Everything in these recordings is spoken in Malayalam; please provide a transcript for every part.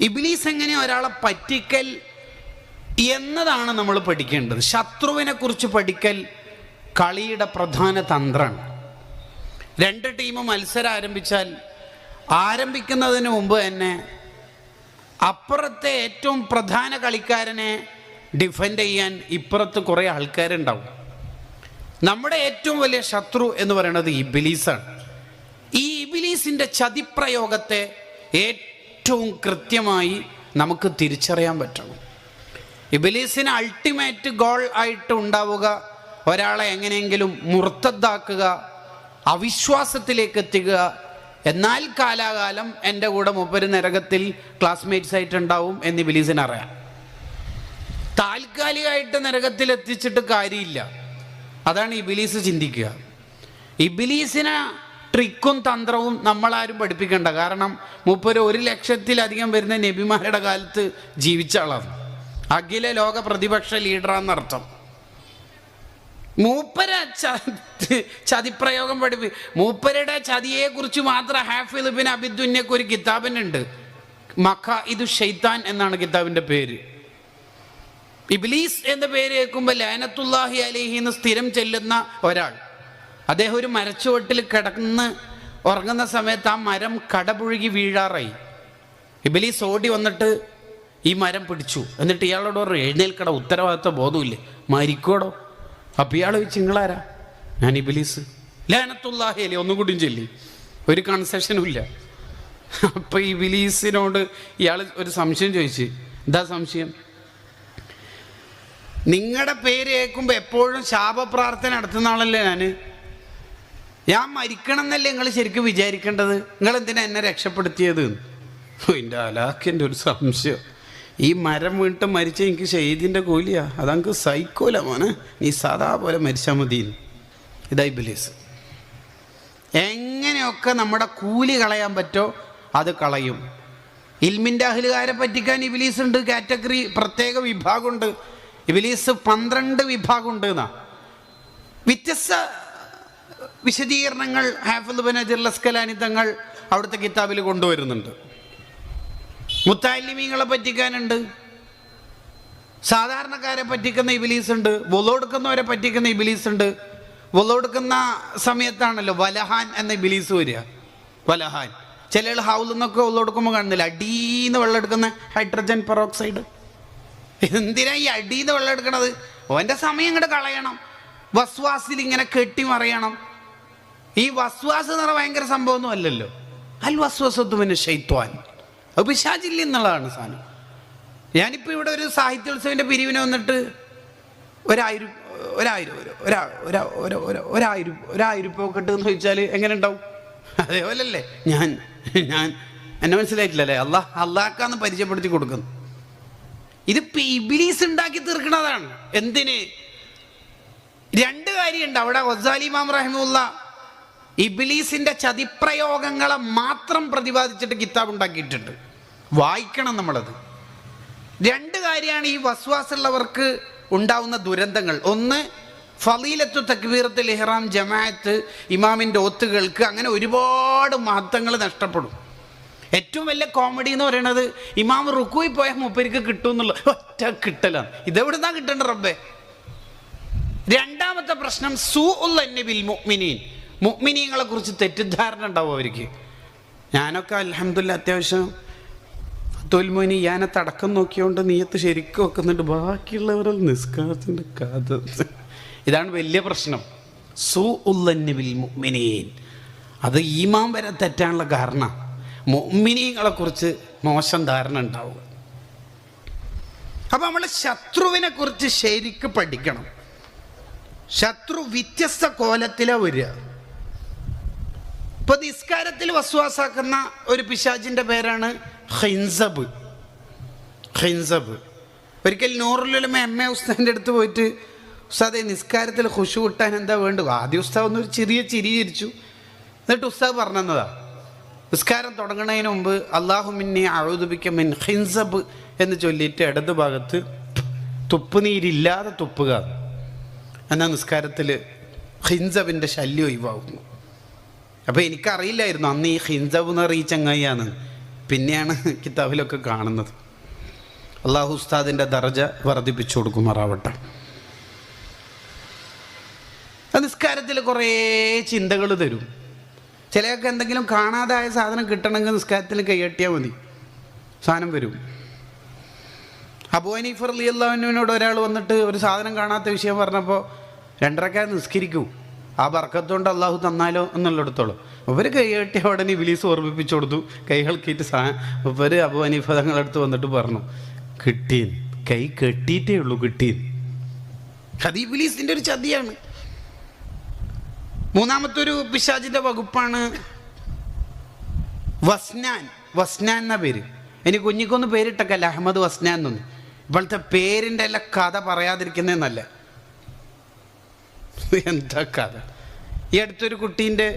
ഇബിലീസ് എങ്ങനെ ഒരാളെ പറ്റിക്കൽ എന്നതാണ് നമ്മൾ പഠിക്കേണ്ടത്. ശത്രുവിനെ കുറിച്ച് പഠിക്കൽ കളിയുടെ പ്രധാന തന്ത്രമാണ്. രണ്ട് ടീമും മത്സരം ആരംഭിച്ചാൽ ആരംഭിക്കുന്നതിന് മുമ്പ് തന്നെ അപ്പുറത്തെ ഏറ്റവും പ്രധാന കളിക്കാരനെ ഡിഫെൻഡ് ചെയ്യാൻ ഇപ്പുറത്ത് കുറേ ആൾക്കാരുണ്ടാവും. നമ്മുടെ ഏറ്റവും വലിയ ശത്രു എന്ന് പറയുന്നത് ഇബിലീസാണ്. ഈ ഇബിലീസിന്റെ ചതിപ്രയോഗത്തെ ഏറ്റവും കൃത്യമായി നമുക്ക് തിരിച്ചറിയാൻ പറ്റണം. ഇബിലീസിന് അൾട്ടിമേറ്റ് ഗോൾ ആയിട്ട് ഉണ്ടാവുക ഒരാളെ എങ്ങനെയെങ്കിലും മുർത്തദ്ദാക്കുക അവിശ്വാസത്തിലേക്ക് എത്തിക്കുക എന്നാൽ കാലാകാലം എന്റെ കൂടെ മുപ്പര് നരകത്തിൽ ക്ലാസ്മേറ്റ്സ് ആയിട്ടുണ്ടാവും എന്ന് ബിലീസിന് അറിയാം. താൽക്കാലികമായിട്ട് നരകത്തിൽ എത്തിച്ചിട്ട് കാര്യമില്ല. അതാണ് ഇബിലീസ് ചിന്തിക്കുക. ഇബിലീസിനെ ട്രിക്കും തന്ത്രവും നമ്മളാരും പഠിപ്പിക്കേണ്ട. കാരണം മുപ്പര് ഒരു ലക്ഷത്തിലധികം വരുന്ന നബിമാരുടെ കാലത്ത് ജീവിച്ച ആളാണ്. അഖില ലോക പ്രതിപക്ഷ ലീഡറാന്നർത്ഥം മൂപ്പര ചതിപ്രയോഗം പഠിപ്പി മൂപ്പരുടെ ചതിയെക്കുറിച്ച് മാത്രം ഹാഫിൽ ബിൻ അബിദുന്യക്ക് ഒരു കിതാബിനുണ്ട്. മഖ ഇത് ഷെയ്ത്താൻ എന്നാണ് കിതാബിന്റെ പേര്. ഇബ്ലീസ് എന്ന പേര് കേൾക്കുമ്പോൾ ലൈനത്തുല്ലാഹി അലിഹി എന്ന് സ്ഥിരം ചെല്ലുന്ന ഒരാൾ. അദ്ദേഹം ഒരു മരച്ചുവട്ടിൽ കിടന്ന് ഉറങ്ങുന്ന സമയത്ത് ആ മരം കടപുഴുകി വീഴാറായി. ഇബലീസ് ഓടി വന്നിട്ട് ഈ മരം പിടിച്ചു. എന്നിട്ട് ഇയാളോട് പറഞ്ഞു എഴുന്നേൽക്കട ഉത്തരവാദിത്വ ബോധമില്ലേ മരിക്കോടോ? അപ്പം ഇയാൾ ചോദിച്ചു നിങ്ങളാരാ? ഞാൻ ഇബലീസ്. ലാനത്തുല്ലാഹി അലി ഒന്നും കൂടിയും ചൊല്ലി. ഒരു കൺസെഷനും ഇല്ല. അപ്പം ഈ ബിലീസിനോട് ഇയാൾ ഒരു സംശയം ചോദിച്ച്. എന്താ സംശയം? നിങ്ങളുടെ പേര് കേൾക്കുമ്പോൾ എപ്പോഴും ശാപപ്രാർത്ഥന നടത്തുന്ന ആളല്ലേ ഞാൻ ഞാൻ മരിക്കണം എന്നല്ലേ നിങ്ങൾ ശരിക്കും വിചാരിക്കേണ്ടത്? നിങ്ങൾ എന്തിനാ എന്നെ രക്ഷപ്പെടുത്തിയത്? എന്റെ അലാഖിന്റെ ഒരു സംശയം. ഈ മരം വീണിട്ട് മരിച്ച എനിക്ക് ഷെയ്ദിന്റെ കൂലിയാ. അതങ്ങക്ക് സൈക്കോല മോനെ. നീ സാധാ പോലെ മരിച്ചാൽ മതി. ഇതായി ബിലീസ് എങ്ങനെയൊക്കെ നമ്മുടെ കൂലി കളയാൻ പറ്റോ അത് കളയും. ഇൽമിന്റെ അഹലുകാരെ പറ്റിക്കാൻ ഇബിലീസ് ഉണ്ട് കാറ്റഗറി പ്രത്യേക വിഭാഗമുണ്ട്. ഇബിലീസ് പന്ത്രണ്ട് വിഭാഗമുണ്ട് എന്നാ. വ്യത്യസ്ത വിശദീകരണങ്ങൾ ഹാഫിദ് ബൻ അജർ ലസ്കലാനി അവിടുത്തെ കിതാബിൽ കൊണ്ടുവരുന്നുണ്ട്. മുത്താലിമീങ്ങളെ പറ്റിക്കാനുണ്ട്. സാധാരണക്കാരെ പറ്റിക്കുന്ന ഇബിലീസ് ഉണ്ട് വൊളോടുക്കുന്നവരെ പറ്റിക്കുന്ന ഇബിലീസ് ഉണ്ട് വൊളോടുക്കുന്ന സമയത്താണല്ലോ വലഹാൻ എന്ന ഇബിലീസ് വരിക. വലഹാൻ. ചില ആൾ ഹൗലിൽ നിന്നൊക്കെ വൊളോടുക്കുമ്പോൾ കാണുന്നില്ല. അടീന്ന് വെള്ളം എടുക്കുന്ന ഹൈഡ്രജൻ പെറോക്സൈഡ്. എന്തിനാ ഈ അടീന്ന് വെള്ളം എടുക്കണത്? ഓന്റെ സമയം ഇങ്ങോട്ട് കളയണം. വസ്വാസിൽ ഇങ്ങനെ കെട്ടി മറിയണം ഈ വസ്വാസ് എന്ന് പറഞ്ഞാൽ ഭയങ്കര സംഭവമൊന്നും അല്ലല്ലോ. അൽ വസ്വസത്തു പിന്നെ ഷെയ്ത്വാൻ അത് പിശാചില്ല എന്നുള്ളതാണ് സാധനം. ഞാനിപ്പോൾ ഇവിടെ ഒരു സാഹിത്യോത്സവിന്റെ പിരിവിന് വന്നിട്ട് ഒരായിരം ഒരായിരം ഒരു- ഒരാ ഒരാ ഒരു- ഒരു- ഒരായിരം ഒരായിരം രൂപ കിട്ടുമെന്ന് ചോദിച്ചാൽ എങ്ങനെ ഉണ്ടാവും? അതേപോലല്ലേ? ഞാൻ ഞാൻ എന്നെ മനസ്സിലായിട്ടില്ലല്ലേ? അള്ളാഹ് അള്ളാഹ്ക്കാന്ന് പരിചയപ്പെടുത്തി കൊടുക്കുന്നു. ഇത് ഇബിലീസ് ഉണ്ടാക്കി തീർക്കണതാണ്. എന്തിന്? രണ്ട് കാര്യമുണ്ട് അവിടെ ഇമാം റഹിമുള്ള ഇബിലീസിന്റെ ചതിപ്രയോഗങ്ങളെ മാത്രം പ്രതിപാദിച്ചിട്ട് കിതാബ് ഉണ്ടാക്കിയിട്ടുണ്ട്. വായിക്കണം നമ്മളത്. രണ്ട് കാര്യമാണ് ഈ വസ്വാസുള്ളവർക്ക് ഉണ്ടാവുന്ന ദുരന്തങ്ങൾ. ഒന്ന് ഫലീലത്തു തക്ബീറത്തിൽ ഇഹ്റാം ജമാഅത്ത് ഇമാമിന്റെ ഒത്തുകൾക്ക് അങ്ങനെ ഒരുപാട് മഹത്വങ്ങൾ നഷ്ടപ്പെടും. ഏറ്റവും വലിയ കോമഡി എന്ന് പറയുന്നത് ഇമാം റുക്കുയി പോയാൽ മൂപ്പരിക്ക് കിട്ടും എന്നുള്ള ഒറ്റ കിട്ടലാണ്. ഇതെവിടെന്നാ കിട്ടേണ്ട റബ്ബേ? രണ്ടാമത്തെ പ്രശ്നം സൂ ഉള്ള ബിൽ മുഅ്മിനീൻ. മുഅ്മിനീങ്ങളെ കുറിച്ച് തെറ്റിദ്ധാരണ ഉണ്ടാവും അവർക്ക്. ഞാനൊക്കെ അലഹമില്ല അത്യാവശ്യം തൊൽമോനി ഞാനെ തടക്കം നോക്കിയോണ്ട് നീയത്ത് ശരിക്കും വെക്കുന്നുണ്ട്. ബാക്കിയുള്ളവരെ നിസ്കാരത്തിന്റെ കഥ. ഇതാണ് വലിയ പ്രശ്നം. സൂ ഉല്ല ബിൽ മുഅ്മിനീൻ. അത് ഈമാൻ വരെ തെറ്റാനുള്ള കാരണം. മുഅ്മിനീങ്ങളെ കുറിച്ച് മോശം ധാരണ ഉണ്ടാവുക. അപ്പം നമ്മൾ ശത്രുവിനെ കുറിച്ച് ശരിക്ക് പഠിക്കണം. ശത്രു വ്യത്യസ്ത കോലത്തിലെ വരിക. ഇപ്പൊ നിസ്കാരത്തിൽ വസ്വാസാക്കുന്ന ഒരു പിശാചിന്റെ പേരാണ് ഹിൻസബ് ഹിൻസബ് ഒരിക്കൽ നൂറിലുള്ള എം എ ഉസ്താദിന്റെ അടുത്ത് പോയിട്ട് ഉസ്താദെ നിസ്കാരത്തിൽ ഖുഷു കിട്ടാൻ എന്താ വേണ്ടത് ആദ്യം ഉസ്താദ് ഒന്നൊരു ചെറിയ ചിരി ചിരിച്ചു. എന്നിട്ട് ഉസ്താദ് പറഞ്ഞതാ നിസ്കാരം തുടങ്ങുന്നതിന് മുമ്പ് അള്ളാഹുമിന്നെ അഴുതുപിക്ക മിൻ ഹിൻസബ് എന്ന് ചൊല്ലിയിട്ട് ഇടത് ഭാഗത്ത് തുപ്പുനീരില്ലാതെ തുപ്പുക. എന്നാൽ നിസ്കാരത്തിൽ ഹിൻസവിന്റെ ശല്യം ഒഴിവാകുന്നു അപ്പോൾ എനിക്കറിയില്ലായിരുന്നു അന്ന് ഈ ഹിൻസവ് എന്ന് പറയുന്ന ചങ്ങായിയാണ്. പിന്നെയാണ് കിതാബിലൊക്കെ കാണുന്നത്. അള്ളാഹു ഉസ്താദിന്റെ ദർജ വർദ്ധിപ്പിച്ചു കൊടുക്കുമാറാവട്ടെ. നിസ്കാരത്തിൽ കുറേ ചിന്തകൾ തരും. ചിലയൊക്കെ എന്തെങ്കിലും കാണാതായ സാധനം കിട്ടണമെങ്കിൽ നിസ്കാരത്തിൽ കൈയട്ടിയാൽ മതി. സാധനം വരും. അബു അനീഫർ അലി അള്ളാഹുവിനോട് ഒരാൾ വന്നിട്ട് ഒരു സാധനം കാണാത്ത വിഷയം പറഞ്ഞപ്പോൾ രണ്ടരക്കാർ നിസ്കരിക്കൂ. ആ ബർക്കത്തുകൊണ്ട് അള്ളാഹു തന്നാലോ എന്നുള്ളിടത്തോളം. ഇവർ കൈ കെട്ടിയ ഉടനെ വിലീസ് ഓർമ്മിപ്പിച്ചു കൊടുത്തു. കൈ കളക്കിയിട്ട് സാ ഇവർ അബു അനീഫതങ്ങളെടുത്ത് വന്നിട്ട് പറഞ്ഞു കിട്ടീൻ. കൈ കെട്ടിയിട്ടേ ഉള്ളൂ കിട്ടീൻ. അത് ഇബിലീസിന്റെ ഒരു ചതിയാണ്. മൂന്നാമത്തെ ഒരു പിശാജിന്റെ വകുപ്പാണ് വസ്നാൻ. വസ്നാൻ എന്ന പേര്? എനിക്ക് കുഞ്ഞിക്കൊന്ന് പേരിട്ടക്കല്ല അഹമ്മദ് വസ്നാൻ എന്നൊന്ന് ഇപ്പോഴത്തെ പേരിന്റെ എല്ലാം കഥ പറയാതിരിക്കുന്നതെന്നല്ല എന്താ കഥ? ഈ അടുത്തൊരു കുട്ടീന്റെ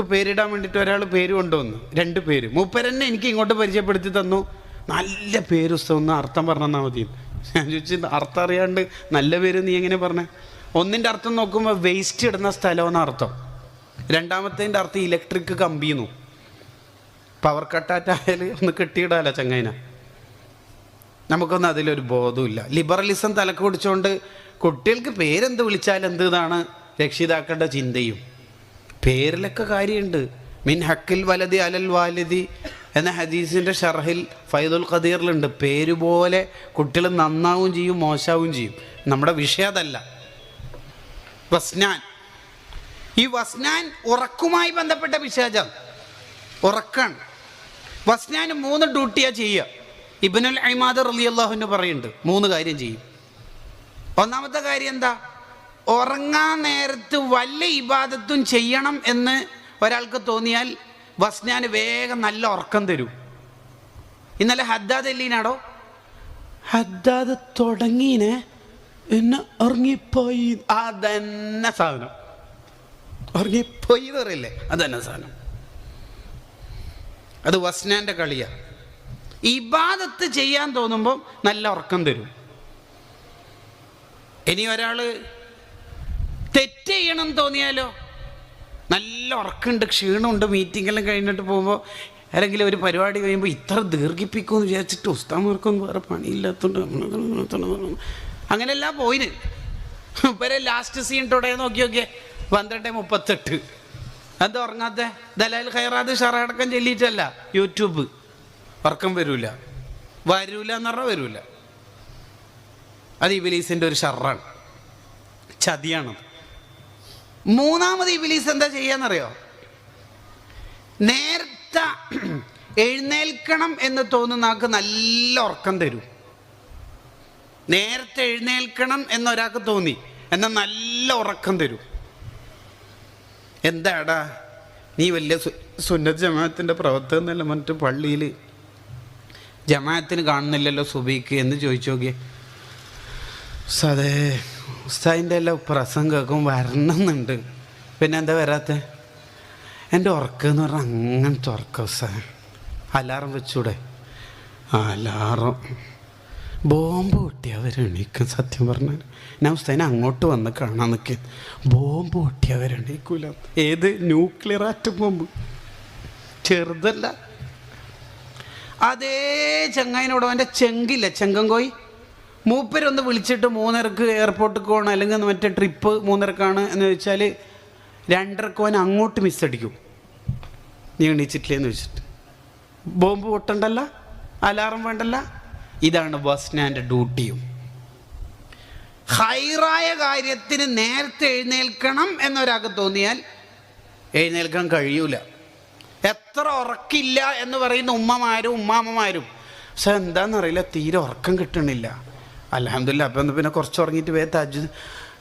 പേരിടാൻ വേണ്ടിയിട്ട് ഒരാൾ പേര് കൊണ്ടുവന്നു. രണ്ട് പേര്. മൂപ്പരെന്നെ എനിക്ക് ഇങ്ങോട്ട് പരിചയപ്പെടുത്തി തന്നു. നല്ല പേര് പുസ്തകം അർത്ഥം പറഞ്ഞാൽ മതി. ഞാൻ ചോദിച്ചു അർത്ഥം അറിയാണ്ട് നല്ല പേര് നീ എങ്ങനെ പറഞ്ഞേ? ഒന്നിന്റെ അർത്ഥം നോക്കുമ്പോൾ വേസ്റ്റ് ഇടുന്ന സ്ഥലമെന്ന അർത്ഥം. രണ്ടാമത്തേന്റെ അർത്ഥം ഇലക്ട്രിക് കമ്പിന്നു. പവർ കട്ടാറ്റായാൽ ഒന്ന് കെട്ടിയിടാലോ ചങ്ങൈന നമുക്കൊന്നും അതിലൊരു ബോധമില്ല ലിബറലിസം തലക്ക് പിടിച്ചുകൊണ്ട് കുട്ടികൾക്ക് പേരെന്ത് വിളിച്ചാൽ എന്ത് ഇതാണ് രക്ഷിതാക്കളുടെ ചിന്തയും? പേരിലൊക്കെ കാര്യമുണ്ട്. മിൻ ഹക്കിൽ വലതി അലൽ വാലതി എന്ന ഹദീസിന്റെ ഷർഹിൽ ഫൈദുൽ ഖദീറിലുണ്ട്. പേര് പോലെ കുട്ടികൾ നന്നാവും ചെയ്യും മോശാവും ചെയ്യും. നമ്മുടെ വിഷയം അതല്ല. വസ്നാൻ. ഈ വസ്നാൻ ഉറക്കുമായി ബന്ധപ്പെട്ട പിശാചം ഉറക്കാണ്. വസ്നാൻ മൂന്ന് ഡ്യൂട്ടിയാണ് ചെയ്യുക. ഇബനുൽ അഹിമാദ് റലി അള്ളാഹുവിന് പറയുന്നുണ്ട്. മൂന്ന് കാര്യം ചെയ്യും. ഒന്നാമത്തെ കാര്യം എന്താ? ഉറങ്ങാൻ നേരത്ത് വല്ല ഇബാദത്തും ചെയ്യണം എന്ന് ഒരാൾക്ക് തോന്നിയാൽ വസ്നാന് വേഗം നല്ല ഉറക്കം തരും. ഇന്നലെ ഹദ്ദാദ് എല്ലീനാടോ? ഹദ്ദാദ് തുടങ്ങീനെ എന്നെ ഉറങ്ങിപ്പോയി. അതന്നെ സാധനം. ഉറങ്ങിപ്പോയി എന്ന് പറയില്ലേ? അതന്നെ സാധനം. അത് വസ്നാന്റെ കളിയാണ് ഇബാദത്ത് ചെയ്യാൻ തോന്നുമ്പോൾ നല്ല ഉറക്കം തരും. ഇനി ഒരാൾ തെറ്റ് ചെയ്യണം തോന്നിയാലോ? നല്ല ഉറക്കമുണ്ട് ക്ഷീണമുണ്ട് മീറ്റിങ്ങെല്ലാം കഴിഞ്ഞിട്ട് പോകുമ്പോൾ അല്ലെങ്കിൽ ഒരു പരിപാടി കഴിയുമ്പോൾ ഇത്ര ദീർഘിപ്പിക്കുമെന്ന് വിചാരിച്ചിട്ട് ഉസ്താമാർക്കൊന്നും വേറെ പണിയില്ലാത്തതുകൊണ്ട് അങ്ങനെയല്ല പോയിന്. ഇവരെ ലാസ്റ്റ് സീൻ തുടയെ നോക്കി നോക്കിയേ. പന്ത്രണ്ട് മുപ്പത്തെട്ട്. എന്താ ഉറങ്ങാത്ത? ദലാൽ ഖൈറാദ് ഷറടക്കം ചൊല്ലിയിട്ടല്ല. യൂട്യൂബ്. ഉറക്കം വരൂല. വരൂല എന്ന് പറഞ്ഞാൽ വരൂല. അത് ഇബിലീസിന്റെ ഒരു ഷറാണ് ചതിയാണ്. മൂന്നാമത് ഇബിലീസ് എന്താ ചെയ്യാന്നറിയോ? നേരത്തെ എഴുന്നേൽക്കണം എന്ന് തോന്നുന്ന ആൾക്ക് നല്ല ഉറക്കം തരും. നേരത്തെ എഴുന്നേൽക്കണം എന്നൊരാൾക്ക് തോന്നി എന്നാൽ നല്ല ഉറക്കം തരും. എന്താടാ? നീ വലിയ സുന്നത്ത് ജമാഅത്തിന്റെ പ്രവർത്തകം എന്നല്ല മറ്റു പള്ളിയിൽ ജമാഅത്തിന് കാണുന്നില്ലല്ലോ സുബീക്ക് എന്ന് ചോദിച്ചു നോക്കിയേ. സതേ ഉസ്താദിന്റെ എല്ലാ പ്രസംഗമൊക്കെ വരണമെന്നുണ്ട്. പിന്നെ എന്താ വരാത്ത? എന്റെ ഉറക്കം എന്ന് പറഞ്ഞാൽ അങ്ങനത്തെ ഉറക്കം ഉസ്താദ്. അലാറം വെച്ചൂടെ? അലാറം. ബോംബ് പൊട്ടിയവർ അവരെണീക്കും സത്യം പറഞ്ഞാൽ ഞാൻ ഉസ്താദിനെ അങ്ങോട്ട് വന്ന് കാണാൻ നിൽക്കുക ബോംബ് പൊട്ടിയവർ അവരെണീക്കൂല ഏത് ന്യൂക്ലിയർ ആറ്റം ബോംബ്? ചെറുതല്ല. അതേ ചങ്ങായിനോട് അവന്റെ ചെങ്കില്ല? ചെങ്കങ്കോയി മൂപ്പരൊന്ന് വിളിച്ചിട്ട് മൂന്നരക്ക് എയർപോർട്ടിൽ പോകണം അല്ലെങ്കിൽ മറ്റേ ട്രിപ്പ് മൂന്നരക്കാണ് എന്ന് വെച്ചാൽ രണ്ടരക്ക് ഓൻ അങ്ങോട്ട് മിസ്സടിക്കും നീ എണീച്ചിട്ടില്ലേന്ന് വെച്ചിട്ട് ബോംബ് പൊട്ടണ്ടല്ല? അലാറം വേണ്ടല്ല? ഇതാണ് ബസ് സ്റ്റാൻഡ് ഡ്യൂട്ടിയും ഹൈറായ കാര്യത്തിന് നേരത്തെ എഴുന്നേൽക്കണം എന്നൊരാൾക്ക് തോന്നിയാൽ എഴുന്നേൽക്കാൻ കഴിയൂല. എത്ര ഉറക്കില്ല എന്ന് പറയുന്ന ഉമ്മമാരും ഉമ്മാമ്മമാരും. പക്ഷെ എന്താണെന്നറിയില്ല തീരെ ഉറക്കം കിട്ടണില്ല. അലഹമില്ല അപ്പം പിന്നെ കുറച്ച് ഉറങ്ങിയിട്ട് വേ തജ്ജുദ്.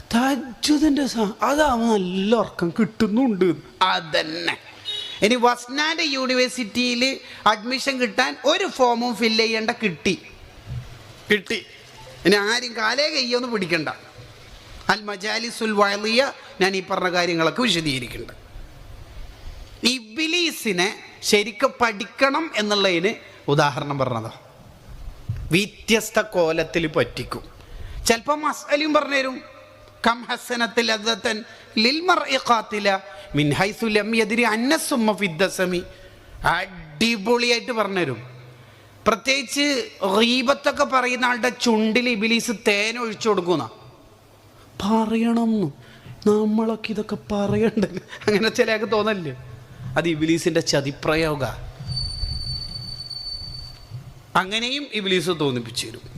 തജ്ജുദിന്റെ അതാവും നല്ല ഉറക്കം കിട്ടുന്നുണ്ട്. അതന്നെ. ഇനി വസ്നാന്റെ യൂണിവേഴ്സിറ്റിയിൽ അഡ്മിഷൻ കിട്ടാൻ ഒരു ഫോമും ഫില്ല് ചെയ്യേണ്ട കിട്ടി. കിട്ടി. ഇനി ആരും കാലേ കയ്യൊന്നും പിടിക്കണ്ട. അൽ മജാലിസുൽ വയലിയ ഞാൻ ഈ പറഞ്ഞ കാര്യങ്ങളൊക്കെ വിശദീകരിക്കുന്നുണ്ട് ഇബിലീസിനെ ശരിക്കും പഠിക്കണം എന്നുള്ളതിന് ഉദാഹരണം പറഞ്ഞതോ. വ്യത്യസ്ത കോലത്തിൽ പറ്റിക്കും. ചിലപ്പോൾ മസലും പറഞ്ഞു തരും. കം ഹസനത്തിൽ അദ്ദേഹത്തൻ ലിൽമർ ഇഖാത്തില മിൻ ഹൈസു ലം യദ്രി അന്നസുമ്മ ഫിദ്ദസമി അടിപൊളിയായിട്ട് പറഞ്ഞുതരും പ്രത്യേകിച്ച് റീബത്തൊക്കെ പറയുന്ന ആളുടെ ചുണ്ടിൽ ഇബിലീസ് തേൻ ഒഴിച്ചു കൊടുക്കുന്ന. പറയണം നമ്മളൊക്കെ ഇതൊക്കെ പറയണ്ട? അങ്ങനെ ചിലയൊക്കെ തോന്നല്ലേ അത് ഇബിലീസിന്റെ ചതിപ്രയോഗ. അങ്ങനെയും ഇബ്ലീസ് തോന്നിപ്പിച്ചു തരും.